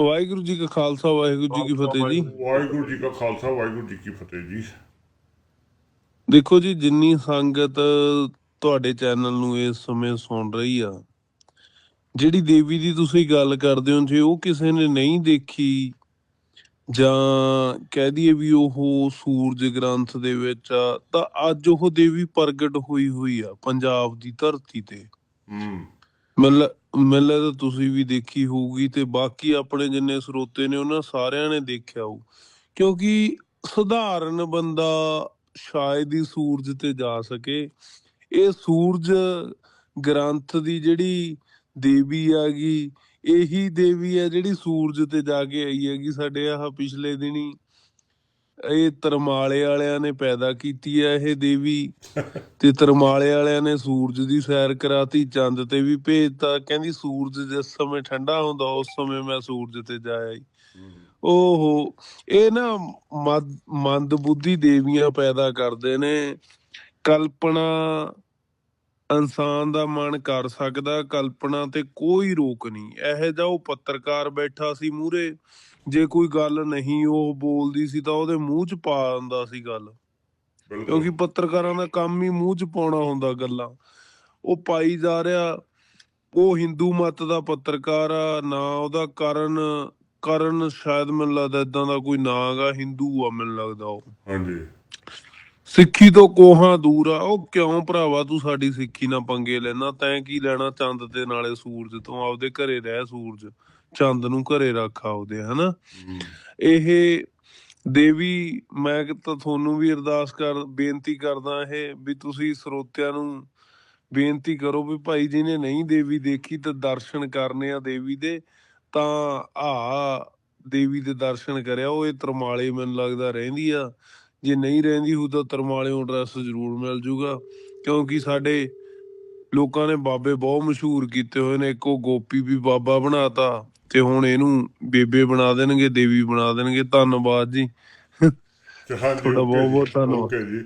ਵਾਹਿਗੁਰੂ ਜੀ ਕਾ ਖਾਲਸਾ ਵਾਹਿਗੁਰੂ ਜੀ ਕੀ ਫਤਿਹ ਜੀ। ਵਾਹਿਗੁਰੂ ਜੀ ਕਾ ਖਾਲਸਾ ਵਾਹਿਗੁਰੂ ਜੀ ਕੀ ਫਤਿਹ ਜੀ। ਦੇਖੋ ਜੀ ਜਿੰਨੀ ਸੰਗਤ ਤੁਹਾਡੇ ਚੈਨਲ ਨੂੰ ਇਸ ਸਮੇਂ ਸੁਣ ਰਹੀ ਆ ਜਿਹੜੀ ਦੇਵੀ ਦੀ ਤੁਸੀਂ ਗੱਲ ਕਰਦੇ ਹੋ ਜੇ ਉਹ ਕਿਸੇ ਨੇ ਨਹੀਂ ਦੇਖੀ ਜਾਂ ਕਹਿ ਦਈਏ ਵੀ ਉਹ ਸੂਰਜ ਗ੍ਰੰਥ ਦੇ ਵਿੱਚ ਆ ਤਾਂ ਅੱਜ ਉਹ ਦੇਵੀ ਪ੍ਰਗਟ ਹੋਈ ਹੋਈ ਆ ਪੰਜਾਬ ਦੀ ਧਰਤੀ ਤੇ। ਹੂੰ। ਮਤਲਬ ਮੈਨੂੰ ਤਾਂ ਤੁਸੀਂ ਵੀ ਦੇਖੀ ਹੋਊਗੀ ਤੇ ਬਾਕੀ ਆਪਣੇ ਜਿੰਨੇ ਸਰੋਤੇ ਨੇ ਉਹਨਾਂ ਸਾਰਿਆਂ ਨੇ ਦੇਖਿਆ ਹੋਊ। ਕਿਉਂਕਿ ਸਧਾਰਨ ਬੰਦਾ ਸ਼ਾਇਦ ਹੀ ਸੂਰਜ ਤੇ ਜਾ ਸਕੇ। ਇਹ ਸੂਰਜ ਗ੍ਰੰਥ ਦੀ ਜਿਹੜੀ ਦੇਵੀ ਆਗੀ ਇਹੀ ਦੇਵੀ ਹੈ ਜਿਹੜੀ ਸੂਰਜ ਤੇ ਜਾ ਕੇ ਆਈ ਹੈਗੀ ਸਾਡੇ ਆਹ ਪਿਛਲੇ ਦਿਨੀ। ਇਹ ਤਰਮਾਲੇ ਵਾਲਿਆਂ ਨੇ ਪੈਦਾ ਕੀਤੀ ਹੈ ਇਹ ਦੇਵੀ ਤੇ ਤਰਮਾਲੇ ਵਾਲਿਆਂ ਨੇ ਸੂਰਜ ਦੀ ਸੈਰ ਕਰਾਤੀ, ਚੰਦ ਤੇ ਵੀ ਭੇਜਤਾ। ਕਹਿੰਦੀ ਸੂਰਜ ਜਿਸ ਸਮੇਂ ਠੰਡਾ ਹੁੰਦਾ, ਉਸ ਸਮੇਂ ਮੈਂ ਸੂਰਜ ਤੇ ਜਾਇਆ ਈ। ਓਹੋ, ਇਹ ਨਾ ਮਦ- ਮੰਦ ਬੁੱਧੀ ਦੇਵੀਆਂ ਪੈਦਾ ਕਰਦੇ ਨੇ। ਕਲਪਨਾ ਇਨਸਾਨ ਦਾ ਮਨ ਕਰ ਸਕਦਾ ਕਲਪਨਾ ਤੇ ਕੋਈ ਰੋਕ ਨਹੀਂ। ਇਹ ਜਿਹਾ ਉਹ ਪੱਤਰਕਾਰ ਬੈਠਾ ਸੀ ਮੂਰੇ ਜੇ ਕੋਈ ਗੱਲ ਨਹੀਂ ਉਹ ਬੋਲਦੀ ਸੀ ਤਾਂ ਉਹਦੇ ਮੂੰਹ 'ਚ ਪਾ ਦਿੰਦਾ ਸੀ ਗੱਲ। ਕਿਉਂਕਿ ਪੱਤਰਕਾਰਾਂ ਦਾ ਕੰਮ ਹੀ ਮੂੰਹ 'ਚ ਪਾਉਣਾ ਹੁੰਦਾ ਗੱਲਾਂ। ਉਹ ਪਾਈ ਜਾ ਰਿਹਾ ਉਹ ਹਿੰਦੂ ਮਤ ਦਾ ਪੱਤਰਕਾਰ ਆ ਨਾ ਉਹਦਾ ਕਰਨ ਕਰਨ ਸ਼ਾਇਦ ਮੈਨੂੰ ਲੱਗਦਾ ਇਦਾਂ ਦਾ ਕੋਈ ਨਾਂ ਗਾ ਹਿੰਦੂ ਆ ਮੈਨੂੰ ਲੱਗਦਾ ਉਹ। ਹਾਂਜੀ। ਸਿੱਖੀ ਤੋਂ ਕੋਹਾਂ ਦੂਰ ਆ। ਉਹ ਕਿਉਂ ਭਰਾਵਾ ਤੂੰ ਸਾਡੀ ਸਿੱਖੀ ਨਾਲ ਪੰਗੇ ਲੈਣਾ ਤੈਂ ਕੀ ਲੈਣਾ ਚੰਦ ਤੇ ਨਾਲੇ ਸੂਰਜ ਤੋਂ? ਆਪਦੇ ਘਰੇ ਰਹਿ ਸੂਰਜ। ਚੰਦ ਨੂੰ ਘਰੇ ਰੱਖ ਆਪਦੇ ਹਨਾ? ਇਹ ਦੇਵੀ ਮੈਂ ਤਾਂ ਤੁਹਾਨੂੰ ਵੀ ਅਰਦਾਸ ਕਰ ਬੇਨਤੀ ਕਰਦਾ ਇਹ ਵੀ ਤੁਸੀਂ ਸਰੋਤਿਆਂ ਨੂੰ ਬੇਨਤੀ ਕਰੋ ਵੀ ਭਾਈ ਜੀ ਨੇ ਨਹੀਂ ਦੇਵੀ ਦੇਖੀ ਤਾਂ ਦਰਸ਼ਨ ਕਰਨੇ ਆ ਦੇਵੀ ਦੇ। ਤਾਂ ਆ ਦੇਵੀ ਦੇ ਦਰਸ਼ਨ ਕਰਿਆ ਉਹ ਇਹ ਤਰਮਾਲੇ ਮੈਨੂੰ ਲੱਗਦਾ ਰਹਿੰਦੀ ਆ। ਜੇ ਨਹੀਂ ਰਹਿੰਦੀ ਹੋ ਤਾਂ ਤਰਮਾਲਿਓਂ ਐਡਰੈਸ ਜ਼ਰੂਰ ਮਿਲ ਜੂਗਾ। ਕਿਉਂਕਿ ਸਾਡੇ ਲੋਕਾਂ ਨੇ ਬਾਬੇ ਬਹੁਤ ਮਸ਼ਹੂਰ ਕੀਤੇ ਹੋਏ ਨੇ। ਇੱਕੋ ਗੋਪੀ ਵੀ ਬਾਬਾ ਬਣਾਤਾ ਤੇ ਹੁਣ ਇਹਨੂੰ ਬੇਬੇ ਬਣਾ ਦੇਣਗੇ ਦੇਵੀ ਬਣਾ ਦੇਣਗੇ। ਧੰਨਵਾਦ ਜੀ। ਤੁਹਾਡਾ ਬਹੁਤ ਬਹੁਤ ਧੰਨਵਾਦ। okay ਜੀ।